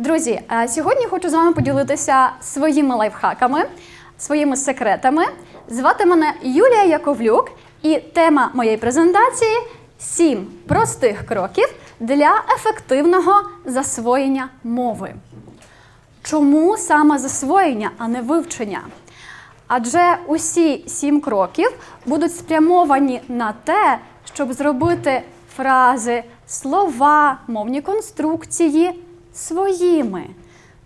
Друзі, е, сьогодні хочу з вами поділитися своїми лайфхаками, своїми секретами. Звати мене Юлія Яковлюк, і тема моєї презентації сім простих кроків для ефективного засвоєння мови. Чому саме засвоєння, а не вивчення? Адже усі сім кроків будуть спрямовані на те, щоб зробити фрази, слова, мовні конструкції своїми.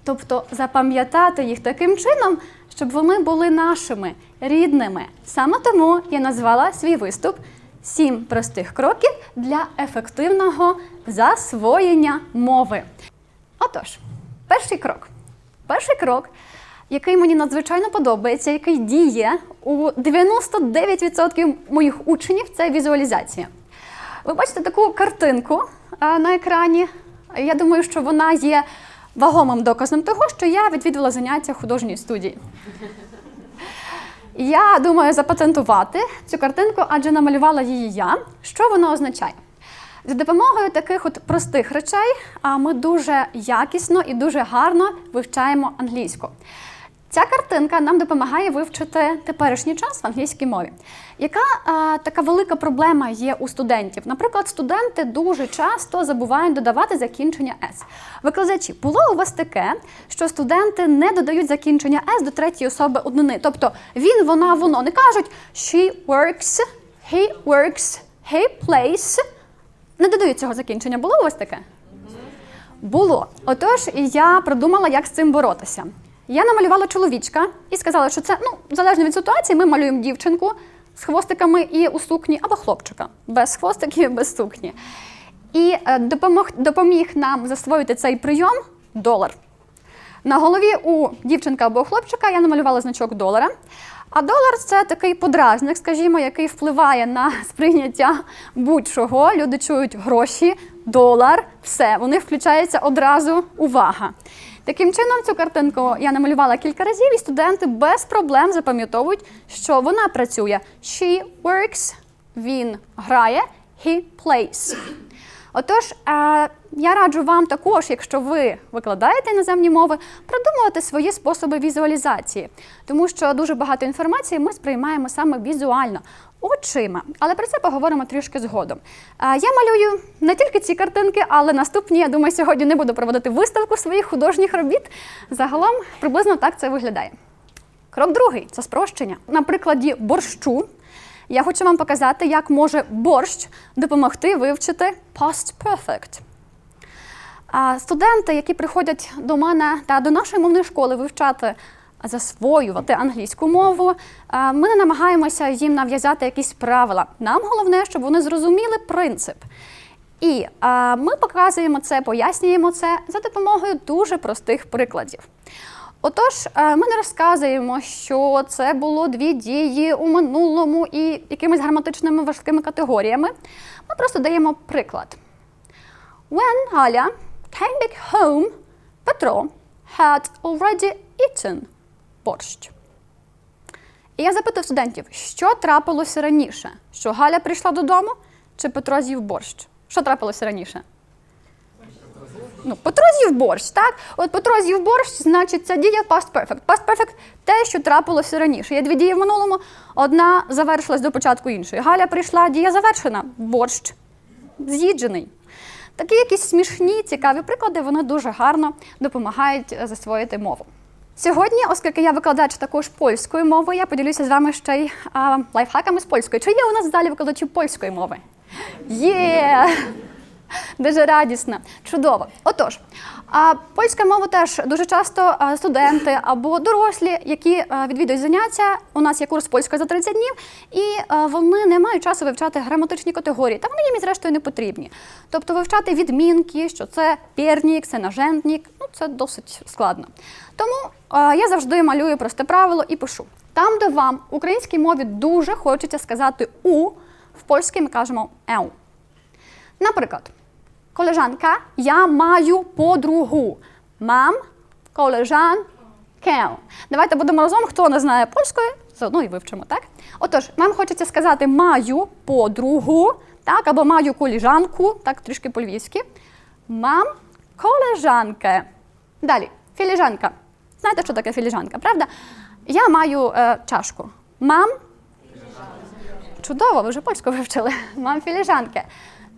Тобто запам'ятати їх таким чином, щоб вони були нашими, рідними. Саме тому я назвала свій виступ Сім простих кроків для ефективного засвоєння мови. Отож, перший крок. Перший крок, який мені надзвичайно подобається, який діє у 99% моїх учнів, це візуалізація. Ви бачите таку картинку на екрані. Я думаю, що вона є вагомим доказом того, що я відвідувала заняття художньої студії. Я думаю запатентувати цю картинку, адже намалювала її я. Що вона означає? За допомогою таких от простих речей ми дуже якісно і дуже гарно вивчаємо англійську. Ця картинка нам допомагає вивчити теперішній час в англійській мові. Яка а, така велика проблема є у студентів? Наприклад, студенти дуже часто забувають додавати закінчення S. Викладачі, було у вас таке, що студенти не додають закінчення S до третьої особи однини. Тобто він, вона, воно не кажуть she works, he works, he plays. Не додають цього закінчення. Було у вас таке? Було. Отож, я придумала, як з цим боротися. Я намалювала чоловічка і сказала, що це ну залежно від ситуації, ми малюємо дівчинку з хвостиками і у сукні, або хлопчика без хвостиків, і без сукні. І е, допомог, допоміг нам засвоїти цей прийом долар. На голові у дівчинка або хлопчика я намалювала значок долара. А долар це такий подразник, скажімо, який впливає на сприйняття будь-чого. Люди чують гроші, долар, все, у них включається одразу увага. Таким чином, цю картинку я намалювала кілька разів, і студенти без проблем запам'ятовують, що вона працює. She works, він грає, he plays. Отож, е, я раджу вам також, якщо ви викладаєте іноземні мови, продумувати свої способи візуалізації, тому що дуже багато інформації ми сприймаємо саме візуально, очима. Але про це поговоримо трішки згодом. Я малюю не тільки ці картинки, але наступні, я думаю, сьогодні не буду проводити виставку своїх художніх робіт. Загалом приблизно так це виглядає. Крок другий це спрощення. На прикладі борщу я хочу вам показати, як може борщ допомогти вивчити past perfect. Студенти, які приходять до мене та до нашої мовної школи вивчати, засвоювати англійську мову, ми не намагаємося їм нав'язати якісь правила. Нам головне, щоб вони зрозуміли принцип. І ми показуємо це, пояснюємо це за допомогою дуже простих прикладів. Отож, е, ми не розказуємо, що це було дві дії у минулому і якимись граматичними важкими категоріями. Ми просто даємо приклад. When Галя came back home, Петро had already eaten борщ. І я запитав студентів, що трапилося раніше? Що Галя прийшла додому, чи Петро з'їв борщ? Що трапилося раніше? Ну, Петро з'їв борщ, так? От Петро з'їв борщ, значить, це дія past perfect. Past perfect – те, що трапилося раніше. Є дві дії в минулому, одна завершилась до початку іншої. Галя прийшла, дія завершена, борщ з'їджений. Такі якісь смішні, цікаві приклади, вони дуже гарно допомагають е, засвоїти мову. Сьогодні, оскільки я викладач також польської мови, я поділюся з вами ще й а, лайфхаками з польської. Чи є у нас в залі викладачі польської мови? Є! Дуже радісно, чудово. Отож, а польська мова теж дуже часто студенти або дорослі, які відвідують заняття. У нас є курс польської за 30 днів, і вони не мають часу вивчати граматичні категорії. Та вони їм зрештою не потрібні. Тобто вивчати відмінки, що це пєрнік, це нажентнік, ну це досить складно. Тому я завжди малюю просте правило і пишу. Там, де вам в українській мові дуже хочеться сказати у, в польській ми кажемо еу. Наприклад, koleżanka, ja маю подругу. Мам, koleżankę. Давайте будемо разом, хто не знає польської, заодно і вивчимо, так? Отож, нам хочеться сказати маю подругу, так, або маю коліжанку, так, трішки по-львівськи. Мам колежанkę. Далі, філіжанка. Знаєте, що таке філіжанка, правда? Я маю е, чашку. Мам. Чудово, ви вже польську вивчили. Мам філіжанки.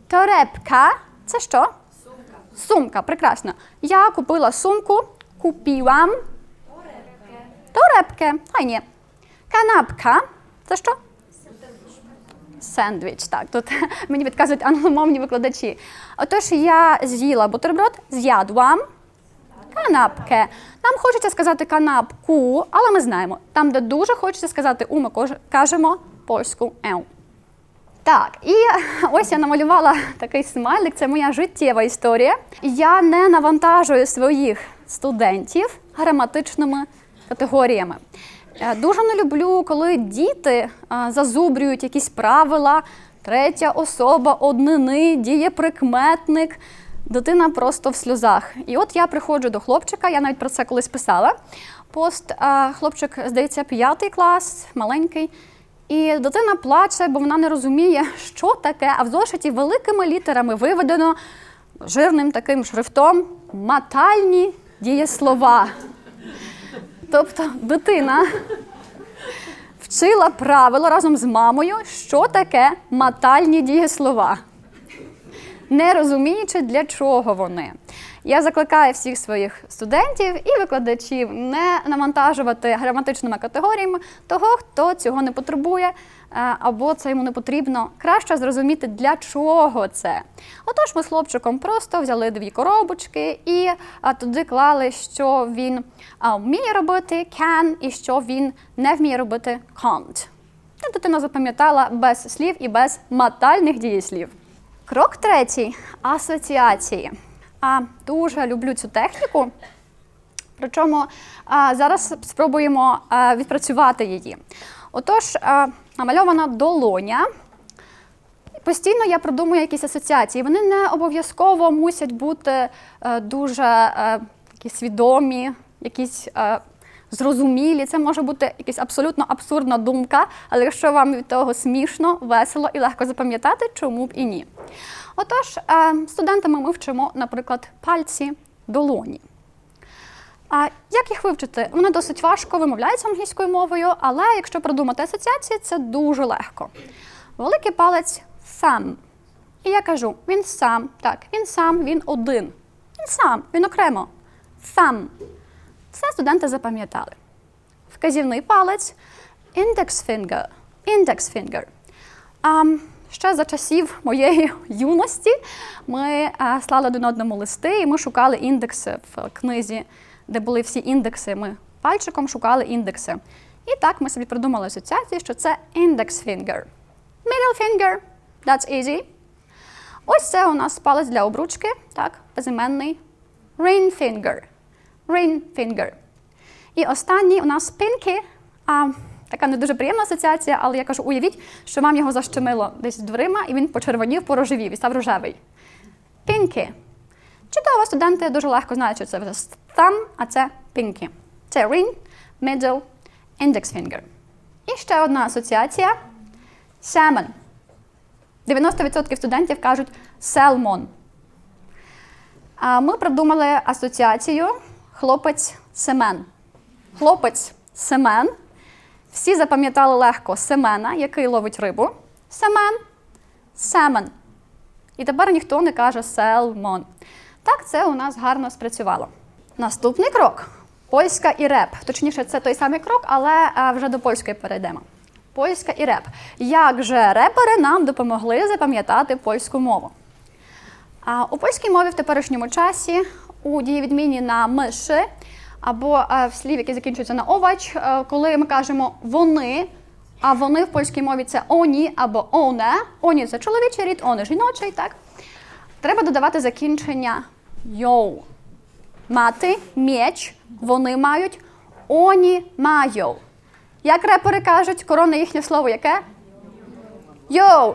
Торепка. Це що? Сумка. Сумка, прекрасно. Я купила сумку, купила. Торепки. Файні. Канапка. Це що? Сендвіч, так. Тут мені відказують англомовні викладачі. Отож, я з'їла бутерброд, з'ядла канапки. Нам хочеться сказати канапку, але ми знаємо, там, де дуже хочеться сказати у, ми кажемо польську ел. Так, і ось я намалювала такий смайлик, це моя життєва історія. Я не навантажую своїх студентів граматичними категоріями. Е, Дуже не люблю, коли діти е, зазубрюють якісь правила, третя особа однини, дієприкметник. Дитина просто в сльозах. І от я приходжу до хлопчика, я навіть про це колись писала. Пост е, хлопчик, здається, п'ятий клас, маленький. І дитина плаче, бо вона не розуміє, що таке, а в зошиті великими літерами виведено жирним таким шрифтом матальні дієслова. Тобто дитина вчила правило разом з мамою, що таке матальні дієслова, не розуміючи, для чого вони. Я закликаю всіх своїх студентів і викладачів не навантажувати граматичними категоріями того, хто цього не потребує, е, або це йому не потрібно. Краще зрозуміти, для чого це. Отож, ми з хлопчиком просто взяли дві коробочки і туди клали, що він вміє робити can і що він не вміє робити can't. І дитина запам'ятала без слів і без матальних дієслів. Крок третій асоціації. А, дуже люблю цю техніку. Причому а, зараз спробуємо а, відпрацювати її. Отож, а, намальована долоня. Постійно я продумую якісь асоціації. Вони не обов'язково мусять бути е, дуже е, такі свідомі, якісь е, зрозумілі. Це може бути якась абсолютно абсурдна думка, але якщо вам від того смішно, весело і легко запам'ятати, чому б і ні. Отож, е, студентами ми вчимо, наприклад, пальці долоні. А як їх вивчити? Вони досить важко вимовляються англійською мовою, але якщо продумати асоціації, це дуже легко. Великий палець thumb. І я кажу, він сам. Так, він сам, він один. Він сам, він окремо. Thumb. Це студенти запам'ятали. Вказівний палець index finger. Index finger. Ще за часів моєї юності ми а, слали один одному листи, і ми шукали індекси в книзі, де були всі індекси. Ми пальчиком шукали індекси. І так ми собі придумали асоціацію, що це index finger. Middle finger, that's easy. Ось це у нас палець для обручки, так, безіменний. Ring finger. Ring finger. І останній у нас pinky. Така не дуже приємна асоціація, але я кажу, уявіть, що вам його защемило десь дверима, і він почервонів, порожевів і став рожевий. Pinky. Чудово, студенти дуже легко знають, що це вже thumb, а це pinky. Це ring, middle, index finger. І ще одна асоціація salmon. 90% студентів кажуть salmon. А ми придумали асоціацію хлопець-семен. хлопець Семен. Всі запам'ятали легко Семена, який ловить рибу. Семен, Семен. І тепер ніхто не каже селмон. Так, це у нас гарно спрацювало. Наступний крок польська і реп. Точніше, це той самий крок, але е, вже до польської перейдемо. Польська і реп. Як же репери нам допомогли запам'ятати польську мову? А у польській мові в теперішньому часі у дієвідміні на миші або е, в слів, які закінчуються на овач, е, коли ми кажемо вони, а вони в польській мові це оні або оне. Оні це чоловічий рід, оне жіночий, так? Треба додавати закінчення йоу. Мати, м'яч, вони мають, оні мають. Як репери кажуть, коронне їхнє слово яке? Йоу!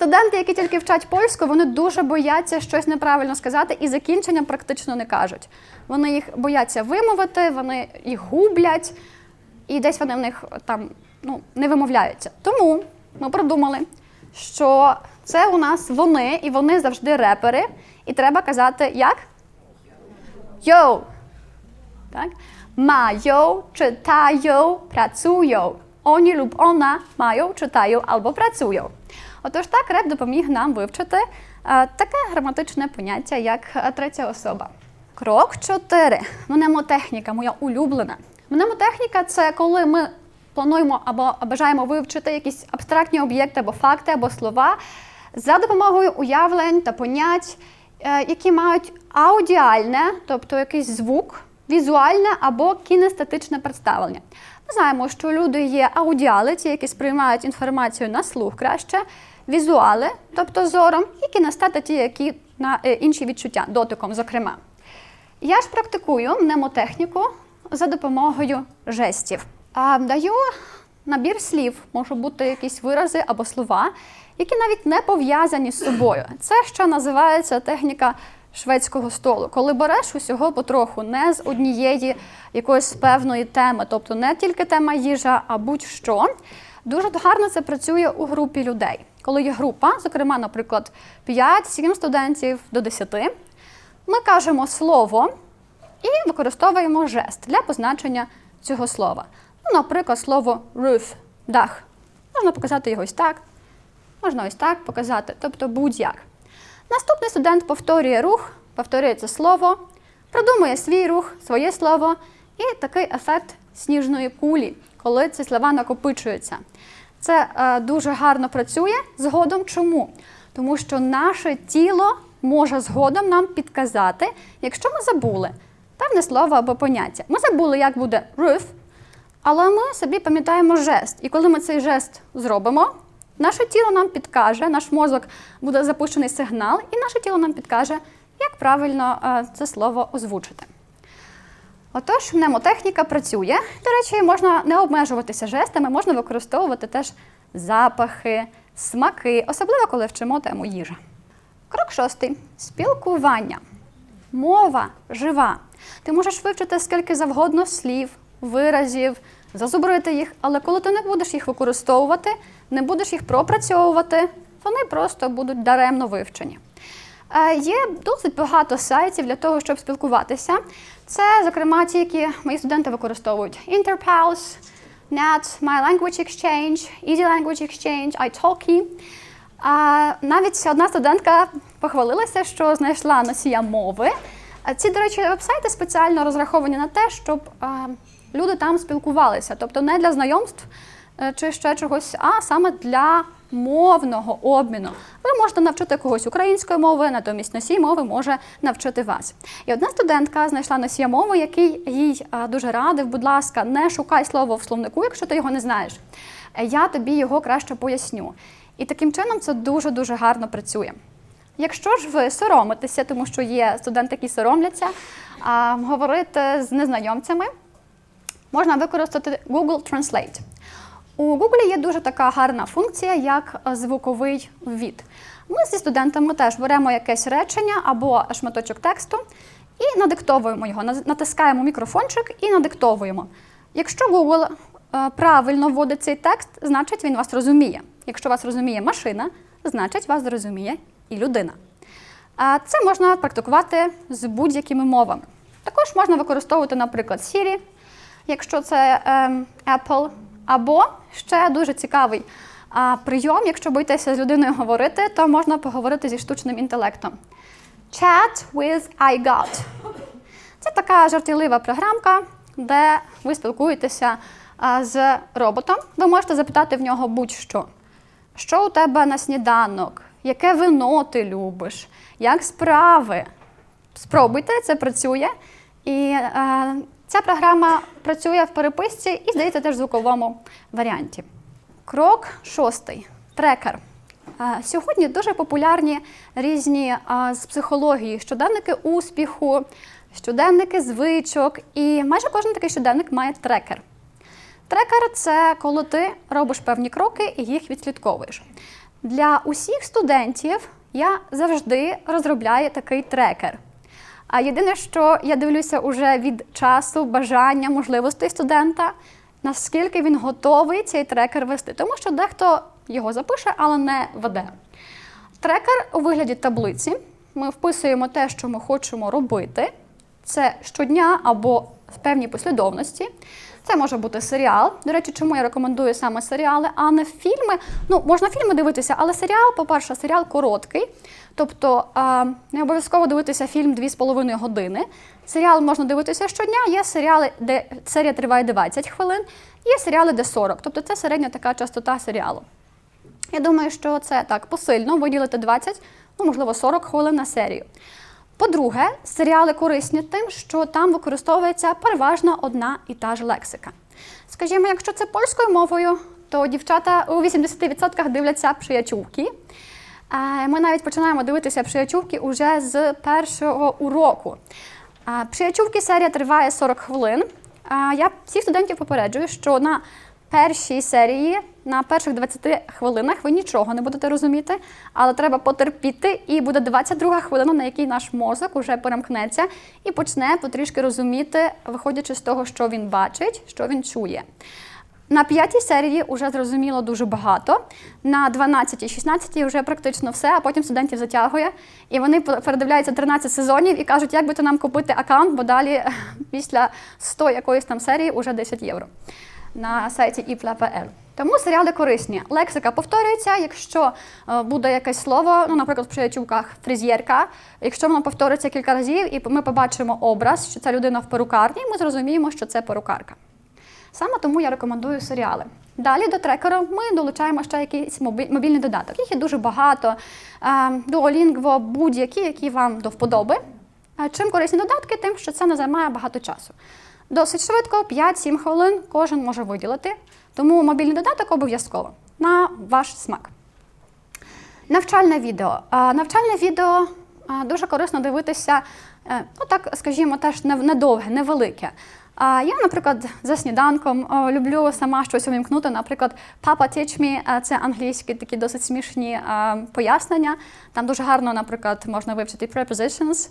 Студенти, які тільки вчать польську, вони дуже бояться щось неправильно сказати і закінчення практично не кажуть. Вони їх бояться вимовити, вони їх гублять, і десь вони в них там ну, не вимовляються. Тому ми продумали, що це у нас вони, і вони завжди репери, і треба казати як? Йоу. Tak? Mają, czytają, pracują. Oni lub ona mają, czytają albo pracują. Отож так, реп допоміг нам вивчити е, таке граматичне поняття, як е, третя особа. Крок 4. Мнемотехніка, моя улюблена. Мнемотехніка це коли ми плануємо або бажаємо вивчити якісь абстрактні об'єкти або факти, або слова за допомогою уявлень та понять, е, які мають аудіальне, тобто якийсь звук, візуальне або кінестетичне представлення. Ми знаємо, що люди є аудіали, ті, які сприймають інформацію на слух краще, візуали, тобто зором, і кінестети, ті, які на е, інші відчуття, дотиком, зокрема. Я ж практикую мнемотехніку за допомогою жестів. А, даю набір слів, можуть бути якісь вирази або слова, які навіть не пов'язані з собою. Це що називається техніка шведського столу, коли береш усього потроху, не з однієї якоїсь певної теми, тобто не тільки тема їжа, а будь-що. Дуже гарно це працює у групі людей. Коли є група, зокрема, наприклад, 5-7 студентів до 10, ми кажемо слово і використовуємо жест для позначення цього слова. Ну, наприклад, слово roof – дах. Можна показати його ось так, можна ось так показати, тобто будь-як. Наступний студент повторює рух, повторює це слово, продумує свій рух, своє слово, і такий ефект сніжної кулі, коли ці слова накопичуються. Це е, дуже гарно працює згодом. Чому? Тому що наше тіло може згодом нам підказати, якщо ми забули певне слово або поняття. Ми забули, як буде roof, але ми собі пам'ятаємо жест. І коли ми цей жест зробимо, наше тіло нам підкаже, наш мозок буде запущений сигнал, і наше тіло нам підкаже, як правильно е, це слово озвучити. Отож, мнемотехніка працює. До речі, можна не обмежуватися жестами, можна використовувати теж запахи, смаки, особливо коли вчимо тему їжа. Крок шостий спілкування. Мова жива. Ти можеш вивчити скільки завгодно слів, виразів, зазубрити їх, але коли ти не будеш їх використовувати, не будеш їх пропрацьовувати, вони просто будуть даремно вивчені. Е, Є досить багато сайтів для того, щоб спілкуватися. Це, зокрема, ті, які мої студенти використовують: Interpals, Net, My Language Exchange, Easy Language Exchange, iTalki. А навіть одна студентка похвалилася, що знайшла носія мови. Ці, до речі, вебсайти спеціально розраховані на те, щоб люди там спілкувалися, тобто не для знайомств е, чи ще чогось, а саме для мовного обміну. Ви можете навчити когось української мови, натомість носій мови може навчити вас. І одна студентка знайшла носія мови, який їй дуже радив, будь ласка, не шукай слово в словнику, якщо ти його не знаєш. Е, Я тобі його краще поясню. І таким чином це дуже-дуже гарно працює. Якщо ж ви соромитеся, тому що є студенти, які соромляться, а, говорити з незнайомцями, можна використати Google Translate. У Google є дуже така гарна функція, як е, звуковий ввід. Ми зі студентами теж беремо якесь речення або шматочок тексту і надиктовуємо його, натискаємо мікрофончик і надиктовуємо. Якщо Google е, правильно вводить цей текст, значить він вас розуміє. Якщо вас розуміє машина, значить вас зрозуміє і людина. Це можна практикувати з будь-якими мовами. Також можна використовувати, наприклад, Siri, якщо це ем, Apple, або ще дуже цікавий прийом, якщо боїтеся з людиною говорити, то можна поговорити зі штучним інтелектом. Chat with iGot. Це така жартівлива програмка, де ви спілкуєтеся з роботом. Ви можете запитати в нього будь-що. Що у тебе на сніданок? Яке вино ти любиш? Як справи? Спробуйте, це працює. І е, ця програма працює в переписці і, здається, теж в звуковому варіанті. Крок шостий трекер. Сьогодні дуже популярні різні з психології щоденники успіху, щоденники звичок, і майже кожен такий щоденник має трекер. Трекер це коли ти робиш певні кроки і їх відслідковуєш. Для усіх студентів я завжди розробляю такий трекер. А єдине, що я дивлюся уже від часу, бажання, можливостей студента, наскільки він готовий цей трекер вести. Тому що дехто його запише, але не веде. Трекер у вигляді таблиці. Ми вписуємо те, що ми хочемо робити. це щодня або в певній послідовності. Це може бути серіал. До речі, чому я рекомендую саме серіали, а не фільми. Ну, можна фільми дивитися, але серіал, по-перше, серіал короткий. Тобто не обов'язково дивитися фільм 2,5 години. Серіал можна дивитися щодня. Є серіали, де серія триває 20 хвилин, є серіали, де 40. Тобто це середня така частота серіалу. Я думаю, що це так посильно виділити 20, ну можливо 40 хвилин на серію. По-друге, серіали корисні тим, що там використовується переважно одна і та ж лексика. Скажімо, якщо це польською мовою, то дівчата у 80% дивляться приячувки. Е, Ми навіть починаємо дивитися приячувки уже з першого уроку. А, серія триває 40 хвилин. Я всіх студентів попереджую, що на першій серії, на перших 20 хвилинах ви нічого не будете розуміти, але треба потерпіти, і буде 22 хвилина, на якій наш мозок уже перемкнеться і почне потрішки розуміти, виходячи з того, що він бачить, що він чує. На п'ятій серії вже зрозуміло дуже багато. На 12 і 16 вже практично все, а потім студентів затягує. І вони передивляються 13 сезонів і кажуть, як би то нам купити аккаунт, бо далі після 100 якоїсь там серії вже 10 євро на сайті ipla.pl. Тому серіали корисні. Лексика повторюється, якщо е, буде якесь слово, ну, наприклад, в приячувках фрезєрка, якщо воно повториться кілька разів, і ми побачимо образ, що це людина в перукарні, ми зрозуміємо, що це перукарка. Саме тому я рекомендую серіали. Далі до трекера ми долучаємо ще якийсь мобільний додаток. Їх є дуже багато. Е, Duolingo, будь-які, які вам до вподоби. Е, Чим корисні додатки, тим, що це не займає багато часу. Досить швидко, 5-7 хвилин кожен може виділити. Тому мобільний додаток обов'язково на ваш смак. Навчальне відео. Навчальне відео дуже корисно дивитися, е, ну так скажімо, теж недовге, невелике. Я, наприклад, за сніданком люблю сама щось увімкнути. Наприклад, Papa Teach Me – це англійські такі досить смішні пояснення. Там дуже гарно, наприклад, можна вивчити prepositions.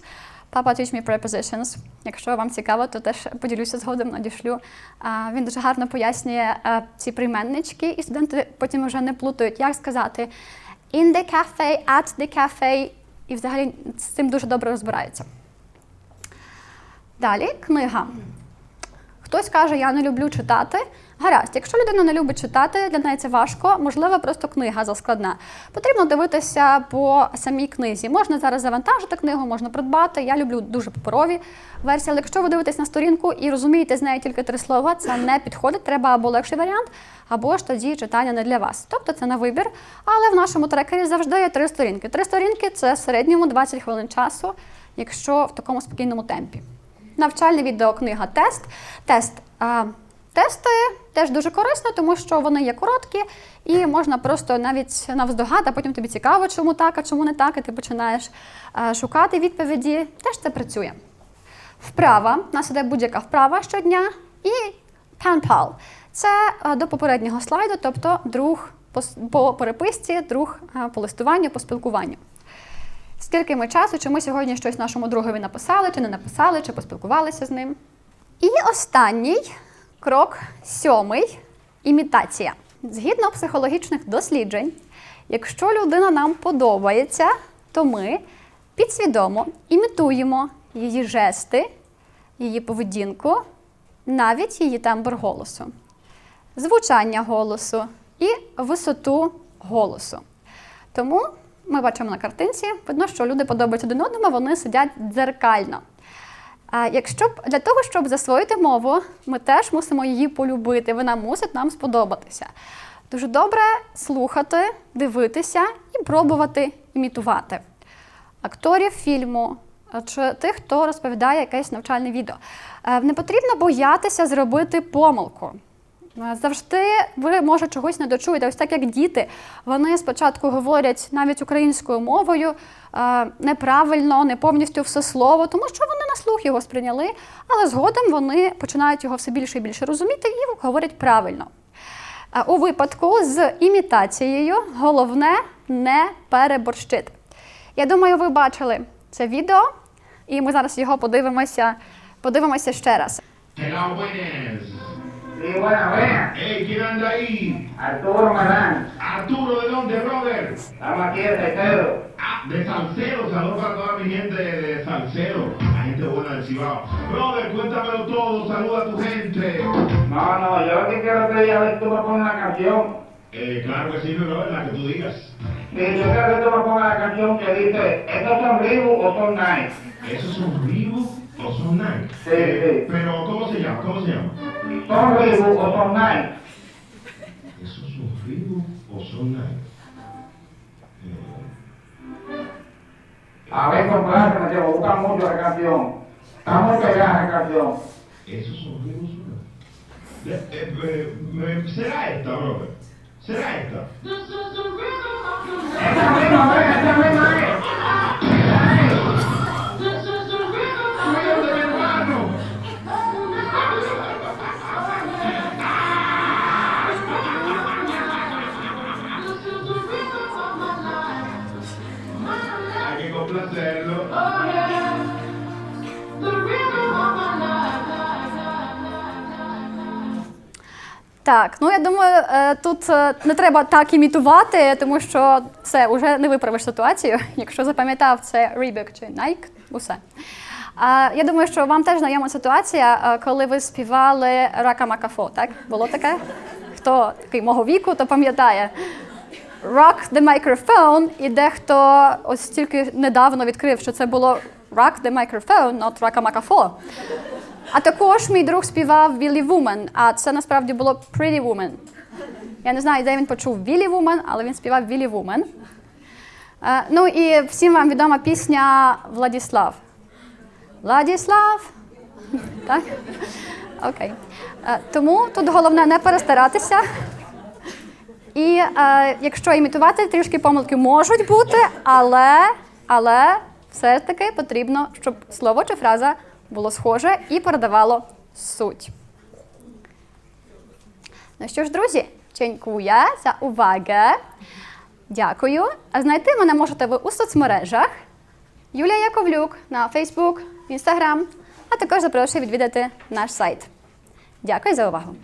Papa Teach Me Prepositions. Якщо вам цікаво, то теж поділюся згодом, надішлю. Він дуже гарно пояснює е, ці прийменнички, і студенти потім вже не плутають, як сказати in the cafe, at the cafe, і взагалі з цим дуже добре розбираються. Далі книга. Хтось каже, я не люблю читати. Гаразд, якщо людина не любить читати, для неї це важко, можливо, просто книга заскладна. Потрібно дивитися по самій книзі. Можна зараз завантажити книгу, можна придбати. Я люблю дуже паперові версії, але якщо ви дивитесь на сторінку і розумієте з неї тільки три слова, це не підходить. Треба або легший варіант, або ж тоді читання не для вас. Тобто це на вибір. Але в нашому трекері завжди є три сторінки. Три сторінки це в середньому 20 хвилин часу, якщо в такому спокійному темпі. Навчальне відео книга тест. Тест. А, тести теж дуже корисно, тому що вони є короткі, і можна просто навіть навздогад, а потім тобі цікаво, чому так, а чому не так, і ти починаєш шукати відповіді. Теж це працює. Вправа. У нас іде будь-яка вправа щодня. І pen-pal. Це до попереднього слайду, тобто друг по, переписці, друг по листуванню, по спілкуванню. Скільки ми часу, чи ми сьогодні щось нашому другові написали, чи не написали, чи поспілкувалися з ним. І останній крок, сьомий імітація. Згідно психологічних досліджень, якщо людина нам подобається, то ми підсвідомо імітуємо її жести, її поведінку, навіть її тембр голосу, звучання голосу і висоту голосу. Тому ми бачимо на картинці, видно, що люди подобаються один одному, вони сидять дзеркально. Якщо для того, щоб засвоїти мову, ми теж мусимо її полюбити. Вона мусить нам сподобатися. Дуже добре слухати, дивитися і пробувати імітувати акторів фільму чи тих, хто розповідає якесь навчальне відео. Е, Не потрібно боятися зробити помилку. Завжди ви може чогось не дочуєте. Ось так як діти, вони спочатку говорять навіть українською мовою неправильно, не повністю все слово, тому що вони на слух його сприйняли, але згодом вони починають його все більше і більше розуміти і говорять правильно. У випадку з імітацією головне не переборщити. Я думаю, ви бачили це відео, і ми зараз його подивимося, подивимося ще раз. Sí, buena, buena. Hey, ¿quién anda ahí? Arturo Marán. Arturo, ¿de dónde, brother? Estamos aquí en Recero. Ah, de Salcero. Saludos para toda mi gente de Salcero. La gente buena del Cibao. Robert, cuéntamelo todo, saluda a tu gente. No, no, yo lo que quiero es que a ver tú me pongas una canción. Eh, claro que sí, Robert, la que tú digas. Sí, yo quiero que tú me pongas la canción que dice, ¿estos son Reebok o son Nike? ¿Esos son Reebok Ocean Night. Sí, sí. Pero, ¿cómo se llama? ¿Cómo se llama? Son Ocean Night. Eso es un río Ocean Night. Eh. A ver, compadre, me llevo, busca mucho la canción. Está muy pegada la canción. Eso es un río eh, ¿Será esta, brother? ¿Será esta? Esta misma, esta misma. Так, ну я думаю, е, тут е, не треба так імітувати, тому що це вже не виправиш ситуацію. Якщо запам'ятав це Reebok чи Nike, усе. Я думаю, що вам теж знайома ситуація, е, коли ви співали Рака Макафо, так? Було таке? Хто такий мого віку, то пам'ятає. Rock the microphone, і дехто ось тільки недавно відкрив, що це було Rock the microphone, not Рака Макафо. А також мій друг співав Віллі Вумен, а це насправді було Pretty Woman. Я не знаю, де він почув Віллі Вумен, але він співав Віллі Вумен. Ну і всім вам відома пісня Владіслав. Владіслав. Так? Окей. Е, тому тут головне не перестаратися. І е, якщо імітувати, трішки помилки можуть бути, але, але все ж таки потрібно, щоб слово чи фраза було схоже і передавало суть. Ну що ж, друзі, дякую за увагу. Дякую. А знайти мене можете ви у соцмережах Юлія Яковлюк на Facebook, Instagram, а також запрошую відвідати наш сайт. Дякую за увагу.